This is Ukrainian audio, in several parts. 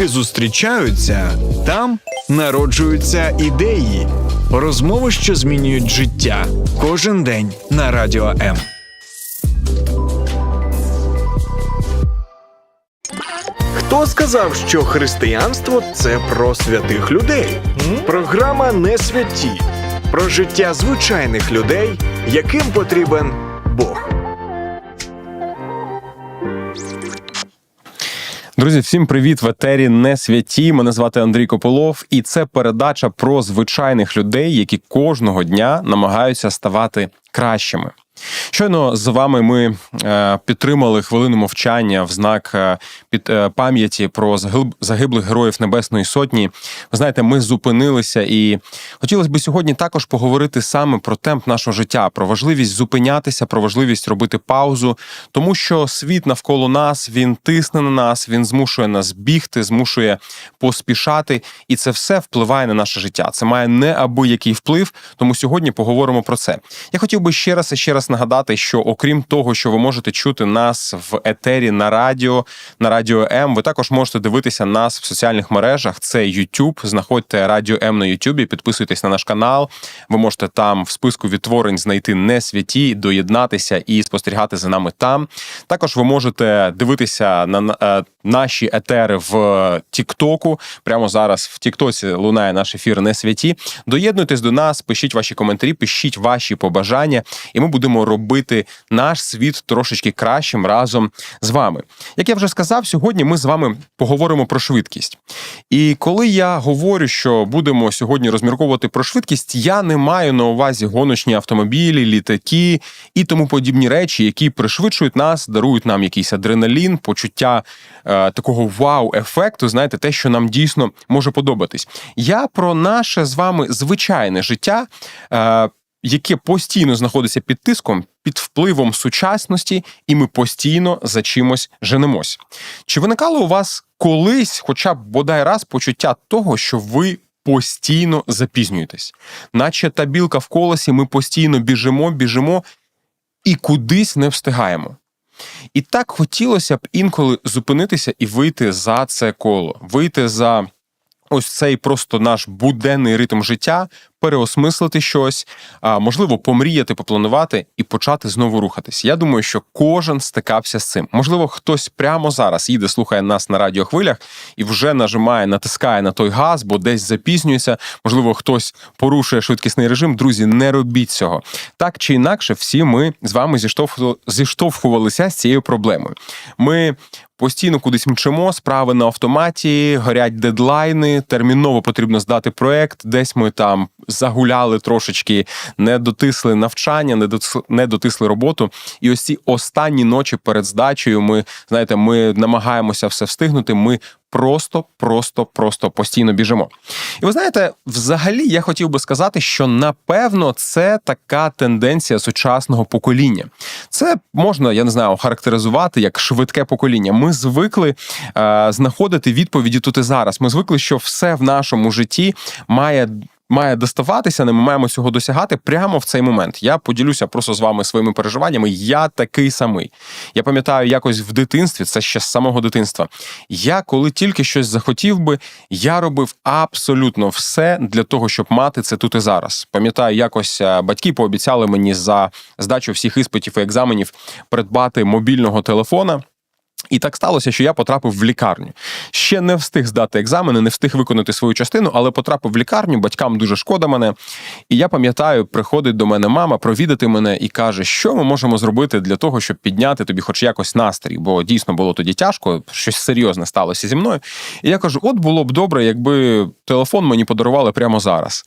думки зустрічаються, там народжуються ідеї, розмови, що змінюють життя. Кожен день на радіо М. Хто сказав, що християнство це про святих людей? Програма не святі про життя звичайних людей, яким потрібен Бог. Друзі, всім привіт! В етері не святі. Мене звати Андрій Кополов, і це передача про звичайних людей, які кожного дня намагаються ставати кращими. Щойно з вами ми е, підтримали хвилину мовчання в знак е, під е, пам'яті про загиблих героїв Небесної Сотні. Ви знаєте, ми зупинилися, і хотілося б сьогодні також поговорити саме про темп нашого життя, про важливість зупинятися, про важливість робити паузу, тому що світ навколо нас він тисне на нас, він змушує нас бігти, змушує поспішати, і це все впливає на наше життя. Це має неабиякий вплив. Тому сьогодні поговоримо про це. Я хотів би ще раз і ще раз нагадати, що окрім того, що ви можете чути нас в етері на радіо, на радіо М, ви також можете дивитися нас в соціальних мережах. Це YouTube. Знаходьте радіо М на YouTube, підписуйтесь на наш канал. Ви можете там в списку відтворень знайти не святі, доєднатися і спостерігати за нами там. Також ви можете дивитися на е, наші етери в Тіктоку. Прямо зараз в Тіктоці лунає наш ефір не святі. Доєднуйтесь до нас, пишіть ваші коментарі, пишіть ваші побажання, і ми будемо робити наш світ трошечки кращим разом з вами. Як я вже сказав, сьогодні ми з вами поговоримо про швидкість. І коли я говорю, що будемо сьогодні розмірковувати про швидкість, я не маю на увазі гоночні автомобілі, літаки і тому подібні речі, які пришвидшують нас, дарують нам якийсь адреналін, почуття е, такого вау-ефекту. Знаєте, те, що нам дійсно може подобатись. Я про наше з вами звичайне життя. Е, яке постійно знаходиться під тиском, під впливом сучасності, і ми постійно за чимось женемось. Чи виникало у вас колись, хоча б бодай раз, почуття того, що ви постійно запізнюєтесь? Наче та білка в колесі, ми постійно біжимо, біжимо і кудись не встигаємо. І так хотілося б інколи зупинитися і вийти за це коло, вийти за ось цей просто наш буденний ритм життя, переосмислити щось, а можливо, помріяти, попланувати і почати знову рухатись. Я думаю, що кожен стикався з цим. Можливо, хтось прямо зараз їде, слухає нас на радіохвилях і вже нажимає, натискає на той газ, бо десь запізнюється. Можливо, хтось порушує швидкісний режим. Друзі, не робіть цього. Так чи інакше, всі ми з вами зіштовху- зіштовхувалися з цією проблемою. Ми постійно кудись мчимо, справи на автоматі, горять дедлайни, терміново потрібно здати проект. Десь ми там загуляли трошечки, не дотисли навчання, не дотисли, не дотисли роботу. І ось ці останні ночі перед здачею. Ми знаєте, ми намагаємося все встигнути. Ми просто, просто, просто постійно біжимо. І ви знаєте, взагалі я хотів би сказати, що напевно це така тенденція сучасного покоління. Це можна, я не знаю, охарактеризувати як швидке покоління. Ми звикли е, знаходити відповіді тут і зараз. Ми звикли, що все в нашому житті має. Має доставатися, не ми маємо цього досягати прямо в цей момент. Я поділюся просто з вами своїми переживаннями. Я такий самий. Я пам'ятаю, якось в дитинстві, це ще з самого дитинства. Я коли тільки щось захотів би, я робив абсолютно все для того, щоб мати це тут і зараз. Пам'ятаю, якось е, батьки пообіцяли мені за здачу всіх іспитів і екзаменів придбати мобільного телефона. І так сталося, що я потрапив в лікарню. Ще не встиг здати екзамени, не встиг виконати свою частину, але потрапив в лікарню. Батькам дуже шкода мене. І я пам'ятаю, приходить до мене мама провідати мене і каже, що ми можемо зробити для того, щоб підняти тобі, хоч якось настрій, бо дійсно було тоді тяжко, щось серйозне сталося зі мною. І я кажу: от було б добре, якби телефон мені подарували прямо зараз.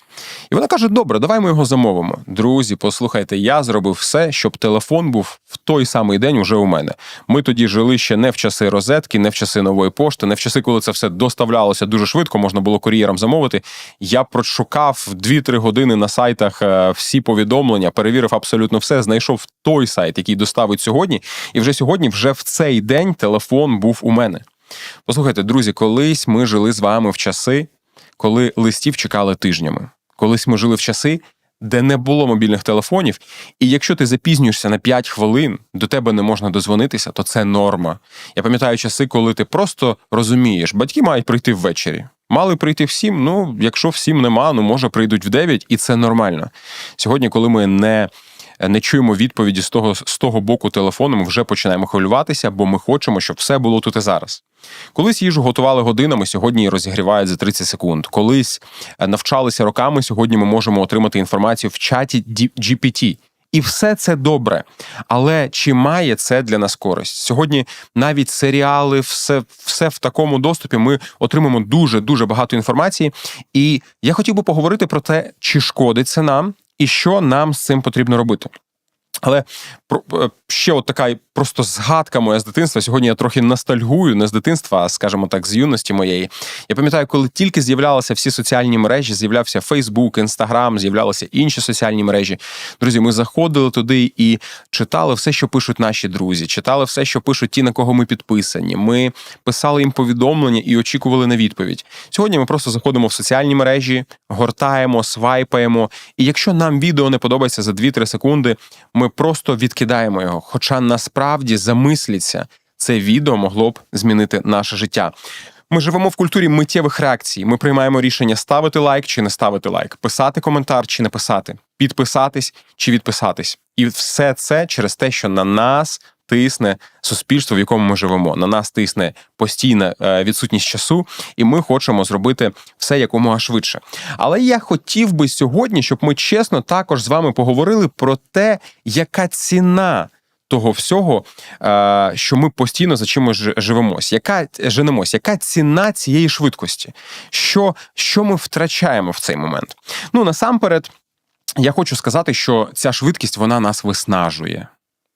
І вона каже: Добре, давай ми його замовимо. Друзі, послухайте, я зробив все, щоб телефон був в той самий день уже у мене. Ми тоді жили ще не в часи розетки, не в часи нової пошти, не в часи, коли це все доставлялося дуже швидко, можна було кур'єром замовити. Я прошукав 2-3 години на сайтах е, всі повідомлення, перевірив абсолютно все, знайшов той сайт, який доставить сьогодні. І вже сьогодні, вже в цей день, телефон був у мене. Послухайте, друзі, колись ми жили з вами в часи, коли листів чекали тижнями. Колись ми жили в часи, де не було мобільних телефонів, і якщо ти запізнюєшся на 5 хвилин, до тебе не можна дозвонитися, то це норма. Я пам'ятаю часи, коли ти просто розумієш, батьки мають прийти ввечері. Мали прийти в сім, ну якщо в сім нема, ну може прийдуть в 9, і це нормально. Сьогодні, коли ми не не чуємо відповіді з того, з того боку телефону, ми вже починаємо хвилюватися, бо ми хочемо, щоб все було тут і зараз. Колись їжу готували годинами, сьогодні розігрівають за 30 секунд. Колись е, навчалися роками, сьогодні ми можемо отримати інформацію в чаті GPT. І все це добре. Але чи має це для нас користь? Сьогодні навіть серіали, все все в такому доступі. Ми отримаємо дуже дуже багато інформації. І я хотів би поговорити про те, чи шкодить це нам, і що нам з цим потрібно робити. Але е, ще от така просто згадка моя з дитинства. Сьогодні я трохи ностальгую не з дитинства, а скажімо так, з юності моєї. Я пам'ятаю, коли тільки з'являлися всі соціальні мережі, з'являвся Фейсбук, Інстаграм, з'являлися інші соціальні мережі. Друзі, ми заходили туди і читали все, що пишуть наші друзі, читали все, що пишуть ті, на кого ми підписані. Ми писали їм повідомлення і очікували на відповідь. Сьогодні ми просто заходимо в соціальні мережі, гортаємо, свайпаємо. І якщо нам відео не подобається за 2-3 секунди, ми просто відкидаємо його. Хоча насправді замисліться, це відео могло б змінити наше життя. Ми живемо в культурі миттєвих реакцій. Ми приймаємо рішення ставити лайк чи не ставити лайк, писати коментар чи не писати, підписатись чи відписатись. І все це через те, що на нас тисне суспільство, в якому ми живемо. На нас тисне постійна е, відсутність часу, і ми хочемо зробити все якомога швидше. Але я хотів би сьогодні, щоб ми чесно також з вами поговорили про те, яка ціна. Того всього, е, що ми постійно за чимось живемось, яка женемось, яка ціна цієї швидкості? Що що ми втрачаємо в цей момент? Ну насамперед, я хочу сказати, що ця швидкість вона нас виснажує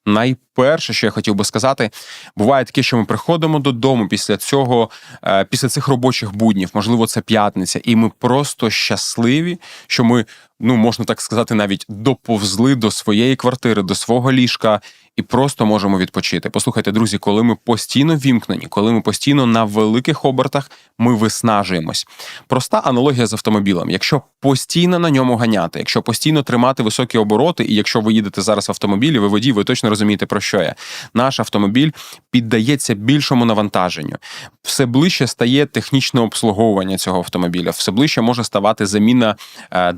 найперше, що я хотів би сказати, буває таке, що ми приходимо додому після цього, е, після цих робочих буднів, можливо, це п'ятниця, і ми просто щасливі, що ми, ну можна так сказати, навіть доповзли до своєї квартири, до свого ліжка. І просто можемо відпочити. Послухайте, друзі, коли ми постійно вімкнені, коли ми постійно на великих обертах, ми виснажуємось. Проста аналогія з автомобілем. Якщо постійно на ньому ганяти, якщо постійно тримати високі обороти, і якщо ви їдете зараз в автомобілі, ви водій, ви точно розумієте про що я. Наш автомобіль піддається більшому навантаженню, все ближче стає технічне обслуговування цього автомобіля, все ближче може ставати заміна е,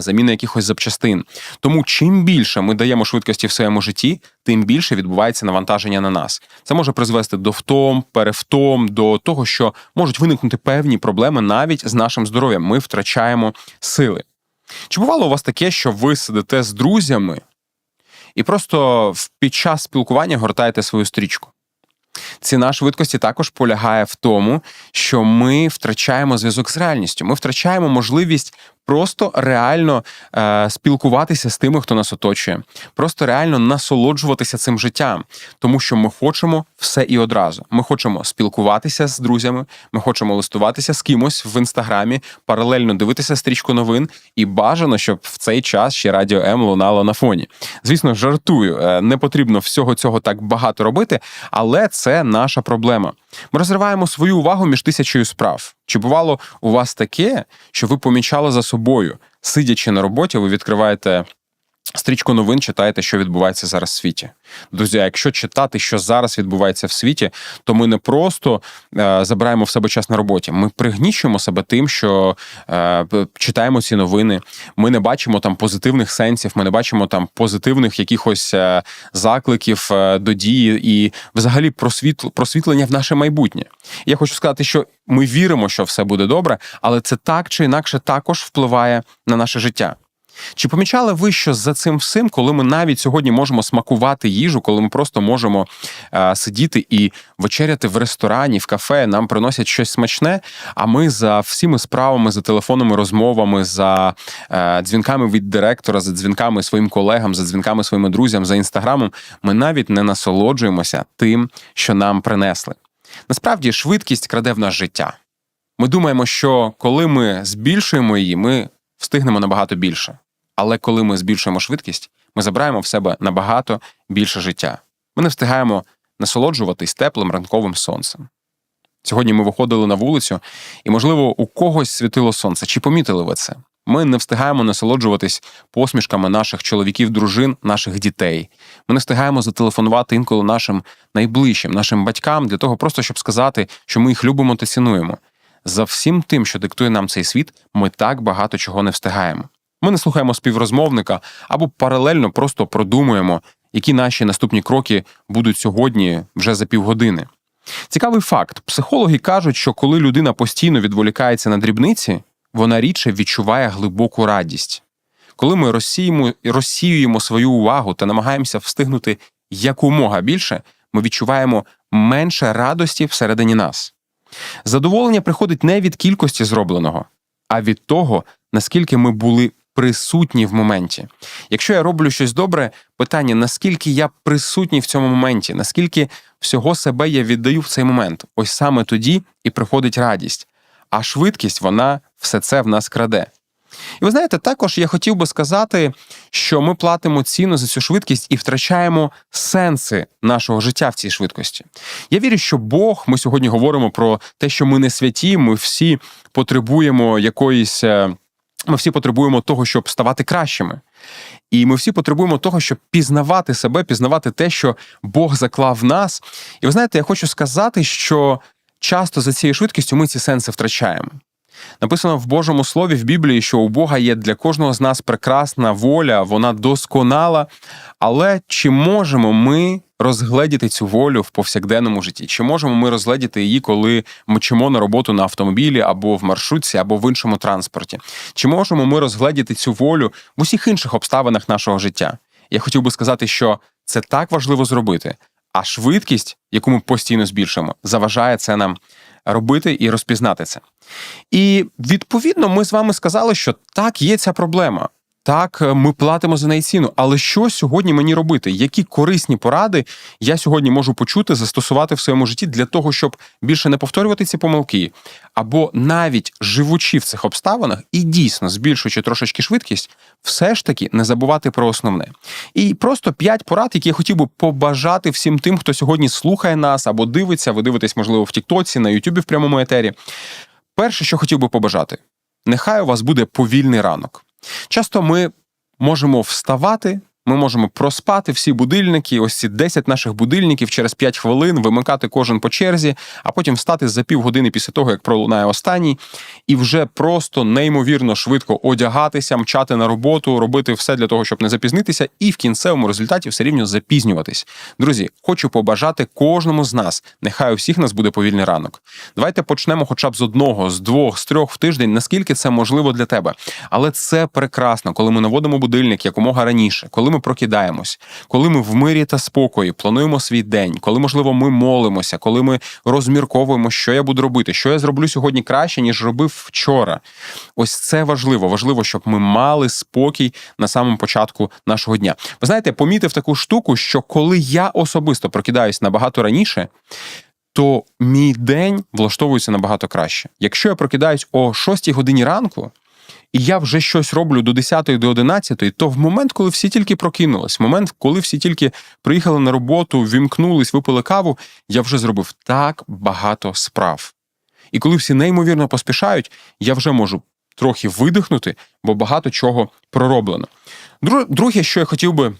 заміна якихось запчастин. Тому чим більше ми даємо швидкості в своєму житті, тим більше відбувається навантаження на нас. Це може призвести до втом, перевтом, до того, що можуть виникнути певні проблеми навіть з нашим здоров'ям. Ми втрачаємо сили. Чи бувало у вас таке, що ви сидите з друзями і просто під час спілкування гортаєте свою стрічку? Ціна швидкості також полягає в тому, що ми втрачаємо зв'язок з реальністю. Ми втрачаємо можливість просто реально е, спілкуватися з тими, хто нас оточує, просто реально насолоджуватися цим життям, тому що ми хочемо все і одразу. Ми хочемо спілкуватися з друзями, ми хочемо листуватися з кимось в інстаграмі, паралельно дивитися стрічку новин, і бажано, щоб в цей час ще радіо М лунало на фоні. Звісно, жартую, е, не потрібно всього цього так багато робити, але це наша проблема. Ми розриваємо свою увагу між тисячою справ. Чи бувало у вас таке, що ви помічали за собою, сидячи на роботі, ви відкриваєте Стрічку новин читаєте, що відбувається зараз в світі. Друзі, якщо читати, що зараз відбувається в світі, то ми не просто е, забираємо в себе час на роботі. Ми пригнічуємо себе тим, що е, читаємо ці новини. Ми не бачимо там позитивних сенсів, ми не бачимо там позитивних якихось е, закликів е, до дії і взагалі просвітл, просвітлення в наше майбутнє. Я хочу сказати, що ми віримо, що все буде добре, але це так чи інакше також впливає на наше життя. Чи помічали ви, що за цим всім, коли ми навіть сьогодні можемо смакувати їжу, коли ми просто можемо е, сидіти і вечеряти в ресторані, в кафе, нам приносять щось смачне, а ми за всіми справами, за телефонними розмовами, за е, дзвінками від директора, за дзвінками своїм колегам, за дзвінками своїм друзям, за інстаграмом, ми навіть не насолоджуємося тим, що нам принесли. Насправді, швидкість краде в наш життя. Ми думаємо, що коли ми збільшуємо її, ми встигнемо набагато більше. Але коли ми збільшуємо швидкість, ми забираємо в себе набагато більше життя. Ми не встигаємо насолоджуватись теплим ранковим сонцем. Сьогодні ми виходили на вулицю, і, можливо, у когось світило сонце. Чи помітили ви це? Ми не встигаємо насолоджуватись посмішками наших чоловіків, дружин, наших дітей. Ми не встигаємо зателефонувати інколи нашим найближчим, нашим батькам для того, просто щоб сказати, що ми їх любимо та цінуємо. За всім тим, що диктує нам цей світ, ми так багато чого не встигаємо. Ми не слухаємо співрозмовника або паралельно просто продумуємо, які наші наступні кроки будуть сьогодні вже за півгодини. Цікавий факт: психологи кажуть, що коли людина постійно відволікається на дрібниці, вона рідше відчуває глибоку радість. Коли ми розсіємо, розсіюємо свою увагу та намагаємося встигнути якомога більше, ми відчуваємо менше радості всередині нас. Задоволення приходить не від кількості зробленого, а від того, наскільки ми були присутні в моменті. Якщо я роблю щось добре, питання наскільки я присутній в цьому моменті, наскільки всього себе я віддаю в цей момент. Ось саме тоді і приходить радість. А швидкість вона все це в нас краде. І ви знаєте, також я хотів би сказати, що ми платимо ціну за цю швидкість і втрачаємо сенси нашого життя в цій швидкості. Я вірю, що Бог, ми сьогодні говоримо про те, що ми не святі, ми всі потребуємо якоїсь. е, Ми всі потребуємо того, щоб ставати кращими. І ми всі потребуємо того, щоб пізнавати себе, пізнавати те, що Бог заклав в нас. І ви знаєте, я хочу сказати, що часто за цією швидкістю ми ці сенси втрачаємо. Написано в Божому Слові в Біблії, що у Бога є для кожного з нас прекрасна воля, вона досконала. Але чи можемо ми розгледіти цю волю в повсякденному житті? Чи можемо ми розгледіти її, коли ми чимо на роботу на автомобілі або в маршрутці, або в іншому транспорті? Чи можемо ми розгледіти цю волю в усіх інших обставинах нашого життя? Я хотів би сказати, що це так важливо зробити, а швидкість, яку ми постійно збільшуємо, заважає це нам робити і розпізнати це. І відповідно, ми з вами сказали, що так, є ця проблема. Так, е, ми платимо за неї ціну. Але що сьогодні мені робити? Які корисні поради я сьогодні можу почути, застосувати в своєму житті для того, щоб більше не повторювати ці помилки, або навіть живучи в цих обставинах і дійсно збільшуючи трошечки швидкість, все ж таки не забувати про основне. І просто п'ять порад, які я хотів би побажати всім тим, хто сьогодні слухає нас або дивиться. Ви дивитесь, можливо, в Тіктоці, на Ютубі в прямому етері. Перше, що хотів би побажати, нехай у вас буде повільний ранок. Часто ми можемо вставати, ми можемо проспати всі будильники, ось ці 10 наших будильників через 5 хвилин, вимикати кожен по черзі, а потім встати за півгодини після того, як пролунає останній, і вже просто неймовірно швидко одягатися, мчати на роботу, робити все для того, щоб не запізнитися, і в кінцевому результаті все рівно запізнюватись. Друзі, хочу побажати кожному з нас. Нехай у всіх нас буде повільний ранок. Давайте почнемо хоча б з одного, з двох, з трьох в тиждень, наскільки це можливо для тебе. Але це прекрасно, коли ми наводимо будильник якомога раніше, коли ми прокидаємось, коли ми в мирі та спокої плануємо свій день, коли, можливо, ми молимося, коли ми розмірковуємо, що я буду робити, що я зроблю сьогодні краще, ніж робив вчора. Ось це важливо. Важливо, щоб ми мали спокій на самому початку нашого дня. Ви знаєте, помітив таку штуку, що коли я особисто прокидаюсь набагато раніше. То мій день влаштовується набагато краще. Якщо я прокидаюсь о 6 годині ранку, і я вже щось роблю до 10 до 11, то в момент, коли всі тільки прокинулись, в момент, коли всі тільки приїхали на роботу, вімкнулись, випили каву, я вже зробив так багато справ. І коли всі неймовірно поспішають, я вже можу трохи видихнути, бо багато чого пророблено. Друге, що я хотів би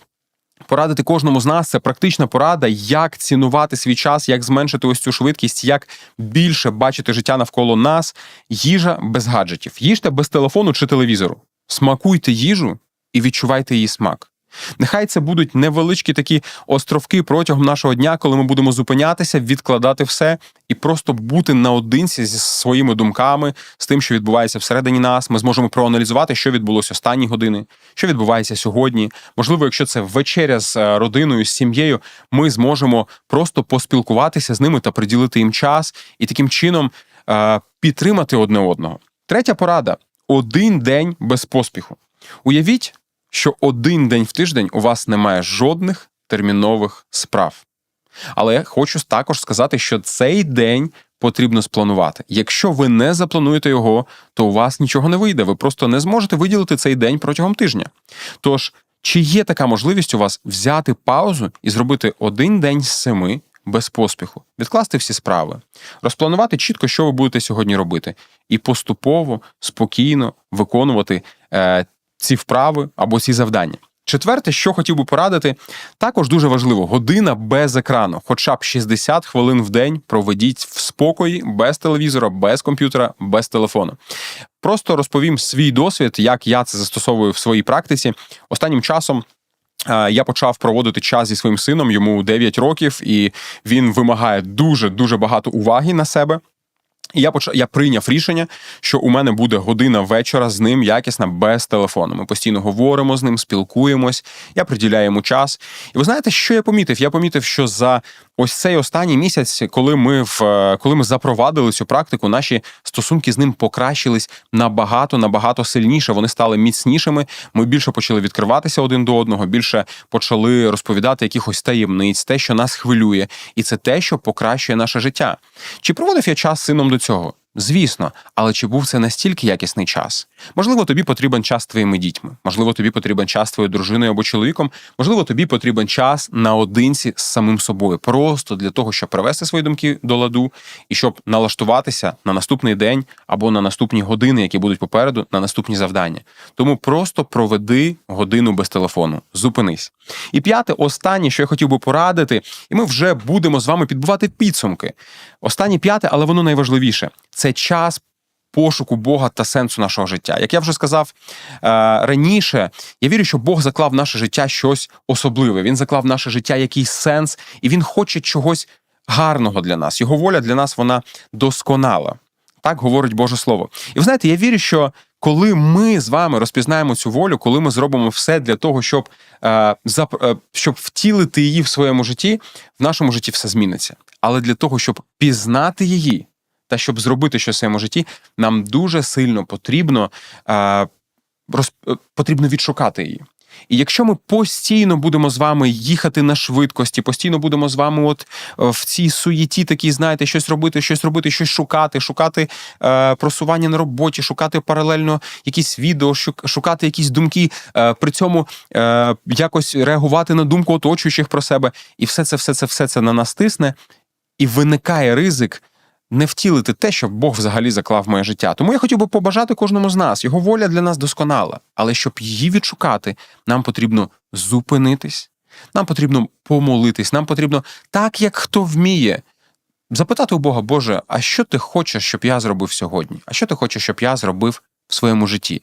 порадити кожному з нас, це практична порада, як цінувати свій час, як зменшити ось цю швидкість, як більше бачити життя навколо нас. Їжа без гаджетів. Їжте без телефону чи телевізору. Смакуйте їжу і відчувайте її смак. Нехай це будуть невеличкі такі островки протягом нашого дня, коли ми будемо зупинятися, відкладати все і просто бути наодинці зі своїми думками, з тим, що відбувається всередині нас. Ми зможемо проаналізувати, що відбулося останні години, що відбувається сьогодні. Можливо, якщо це вечеря з е, родиною, з сім'єю, ми зможемо просто поспілкуватися з ними та приділити їм час і таким чином е, підтримати одне одного. Третя порада: один день без поспіху. Уявіть, що один день в тиждень у вас немає жодних термінових справ. Але я хочу також сказати, що цей день потрібно спланувати. Якщо ви не заплануєте його, то у вас нічого не вийде. Ви просто не зможете виділити цей день протягом тижня. Тож, чи є така можливість у вас взяти паузу і зробити один день з семи, без поспіху, відкласти всі справи, розпланувати чітко, що ви будете сьогодні робити, і поступово, спокійно виконувати е, ці вправи або ці завдання. Четверте, що хотів би порадити, також дуже важливо: година без екрану, хоча б 60 хвилин в день проведіть в спокої, без телевізора, без комп'ютера, без телефону. Просто розповім свій досвід, як я це застосовую в своїй практиці. Останнім часом. е, Я почав проводити час зі своїм сином, йому 9 років, і він вимагає дуже дуже багато уваги на себе. І я почав, я прийняв рішення, що у мене буде година вечора з ним якісна без телефону. Ми постійно говоримо з ним, спілкуємось. Я приділяю йому час. І ви знаєте, що я помітив? Я помітив, що за ось цей останній місяць, коли ми в коли ми запровадили цю практику, наші стосунки з ним покращились набагато, набагато сильніше. Вони стали міцнішими. Ми більше почали відкриватися один до одного, більше почали розповідати якихось таємниць, те, що нас хвилює, і це те, що покращує наше життя. Чи проводив я час сином до цього? Звісно, але чи був це настільки якісний час? Можливо, тобі потрібен час з твоїми дітьми, можливо, тобі потрібен час з твоєю дружиною або чоловіком, можливо, тобі потрібен час наодинці з самим собою, просто для того, щоб привести свої думки до ладу і щоб налаштуватися на наступний день або на наступні години, які будуть попереду, на наступні завдання. Тому просто проведи годину без телефону, зупинись. І п'яте, останнє, що я хотів би порадити, і ми вже будемо з вами підбивати підсумки. Останнє п'яте, але воно найважливіше це час. Пошуку Бога та сенсу нашого життя. Як я вже сказав е, раніше, я вірю, що Бог заклав в наше життя щось особливе. Він заклав в наше життя якийсь сенс, і він хоче чогось гарного для нас. Його воля для нас вона досконала. Так говорить Боже Слово. І ви знаєте, я вірю, що коли ми з вами розпізнаємо цю волю, коли ми зробимо все для того, щоб, е, е, щоб втілити її в своєму житті, в нашому житті все зміниться. Але для того, щоб пізнати її та щоб зробити щось в своєму житті, нам дуже сильно потрібно, е, роз, потрібно відшукати її. І якщо ми постійно будемо з вами їхати на швидкості, постійно будемо з вами, от е, в цій суєті, такі, знаєте, щось робити, щось робити, щось шукати, шукати е, просування на роботі, шукати паралельно якісь відео, шукати якісь думки, е, при цьому е, якось реагувати на думку оточуючих про себе, і все це, все це, все це на нас тисне, і виникає ризик не втілити те, що Бог взагалі заклав моє життя. Тому я хотів би побажати кожному з нас. Його воля для нас досконала. Але щоб її відшукати, нам потрібно зупинитись, нам потрібно помолитись, нам потрібно так, як хто вміє. Запитати у Бога, Боже, а що ти хочеш, щоб я зробив сьогодні? А що ти хочеш, щоб я зробив в своєму житті?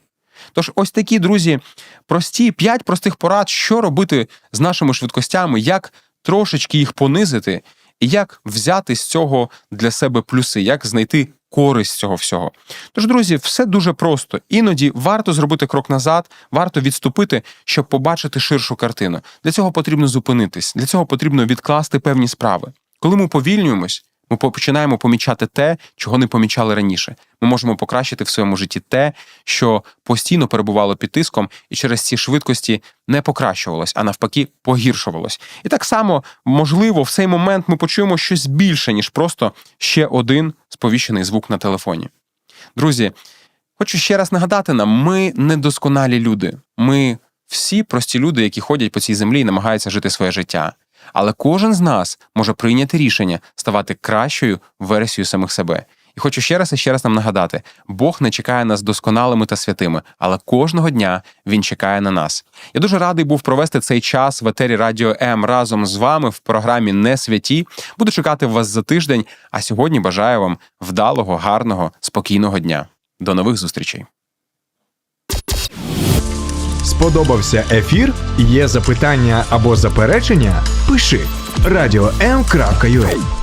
Тож, ось такі, друзі, прості, п'ять простих порад, що робити з нашими швидкостями, як трошечки їх понизити, і як взяти з цього для себе плюси, як знайти користь цього всього. Тож, друзі, все дуже просто. Іноді варто зробити крок назад, варто відступити, щоб побачити ширшу картину. Для цього потрібно зупинитись, для цього потрібно відкласти певні справи. Коли ми повільнюємось, ми починаємо помічати те, чого не помічали раніше. Ми можемо покращити в своєму житті те, що постійно перебувало під тиском, і через ці швидкості не покращувалось, а навпаки, погіршувалось. І так само, можливо, в цей момент ми почуємо щось більше, ніж просто ще один сповіщений звук на телефоні. Друзі, хочу ще раз нагадати нам: ми недосконалі люди. Ми всі прості люди, які ходять по цій землі і намагаються жити своє життя. Але кожен з нас може прийняти рішення ставати кращою версією самих себе. І хочу ще раз і ще раз нам нагадати: Бог не чекає нас досконалими та святими, але кожного дня Він чекає на нас. Я дуже радий був провести цей час в етері Радіо М разом з вами в програмі Не святі. Буду чекати вас за тиждень. А сьогодні бажаю вам вдалого, гарного, спокійного дня. До нових зустрічей. Сподобався ефір? Є запитання або заперечення? Пиши радіом.ua